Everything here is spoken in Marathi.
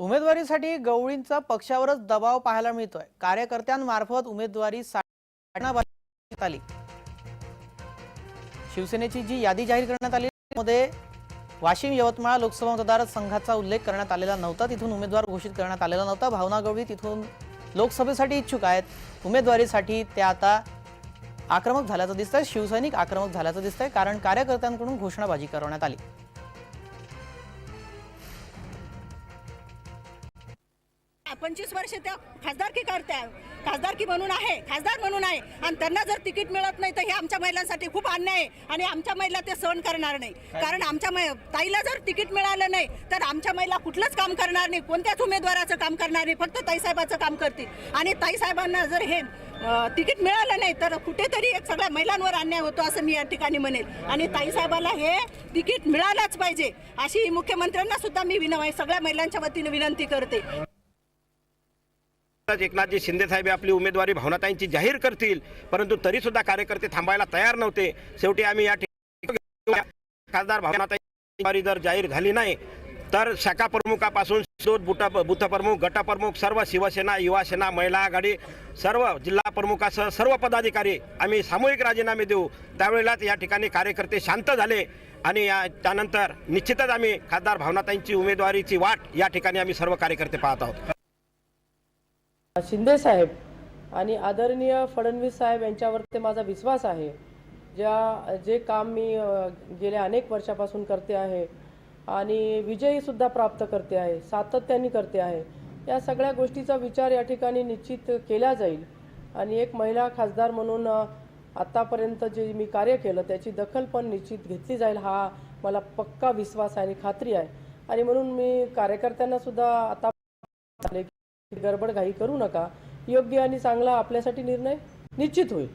उमेदवारीसाठी गवळींचा पक्षावरच दबाव पाहायला मिळतोय. कार्यकर्त्यांमार्फत उमेदवारी आली. शिवसेनेची जी यादी जाहीर करण्यात आली त्यामध्ये वाशिम यवतमाळ लोकसभा मतदारसंघाचा उल्लेख करण्यात आलेला नव्हता. तिथून उमेदवार घोषित करण्यात आलेला नव्हता. भावना गवळी तिथून लोकसभेसाठी इच्छुक आहेत. उमेदवारीसाठी त्या आता आक्रमक झाल्याचं दिसतंय. शिवसैनिक आक्रमक झाल्याचं दिसतंय कारण कार्यकर्त्यांकडून घोषणाबाजी करण्यात आली. पंचवीस वर्ष त्या खासदारकी करत्या. खासदारकी म्हणून आहे खासदार म्हणून आहे. आणि त्यांना जर तिकीट मिळत नाही तर हे आमच्या महिलांसाठी खूप अन्याय आहे. आणि आमच्या महिला ते सहन करणार नाही. कारण आमच्या मै- ताईला जर तिकीट मिळालं नाही तर आमच्या महिला कुठलंच काम करणार नाही. कोणत्याच उमेदवाराचं काम करणार नाही. फक्त ताईसाहेबाचं काम करतील. आणि ताईसाहेबांना जर हे तिकीट मिळालं नाही तर कुठेतरी एक सगळ्या महिलांवर अन्याय होतो असं मी या ठिकाणी म्हणेल. आणि ताईसाहेबाला हे तिकीट मिळालंच पाहिजे. अशी मुख्यमंत्र्यांना सुद्धा मी विनवाय सगळ्या महिलांच्या वतीने विनंती करते. एकनाथजी शिंदे साहेब आपली उमेदवारी भावनाताईंची जाहीर करतील. परंतु तरी सुद्धा कार्यकर्ते थांबायला तयार नव्हते. शेवटी आम्ही या ठिकाणी खासदार भावनाताई जर जाहीर झाली नाही तर शाखा प्रमुखापासून शोध बुटा बुथप्रमुख गटप्रमुख सर्व शिवसेना युवासेना महिला आघाडी सर्व जिल्हा प्रमुखासह सर्व पदाधिकारी आम्ही सामूहिक राजीनामे देऊ. त्यावेळेलाच या ठिकाणी कार्यकर्ते शांत झाले आणि या त्यानंतर निश्चितच आम्ही खासदार भावनाताईंची उमेदवारीची वाट या ठिकाणी आम्ही सर्व कार्यकर्ते पाहत आहोत. शिंदे साहेब आणि आदरणीय फडणवीस साहेब यांच्यावरती माझा विश्वास आहे. ज्या जे काम मी गेल्या अनेक वर्षापासून करते आहे आणि विजयीसुद्धा प्राप्त करते आहे सातत्याने करते आहे या सगळ्या गोष्टीचा विचार या ठिकाणी निश्चित केला जाईल. आणि एक महिला खासदार म्हणून आत्तापर्यंत जे मी कार्य केलं त्याची दखल पण निश्चित घेतली जाईल हा मला पक्का विश्वास आहे आणि खात्री आहे. आणि म्हणून मी कार्यकर्त्यांनासुद्धा आता गडबड घाई करू नका. योग्य आणि चांगला आपल्यासाठी निर्णय निश्चित होईल.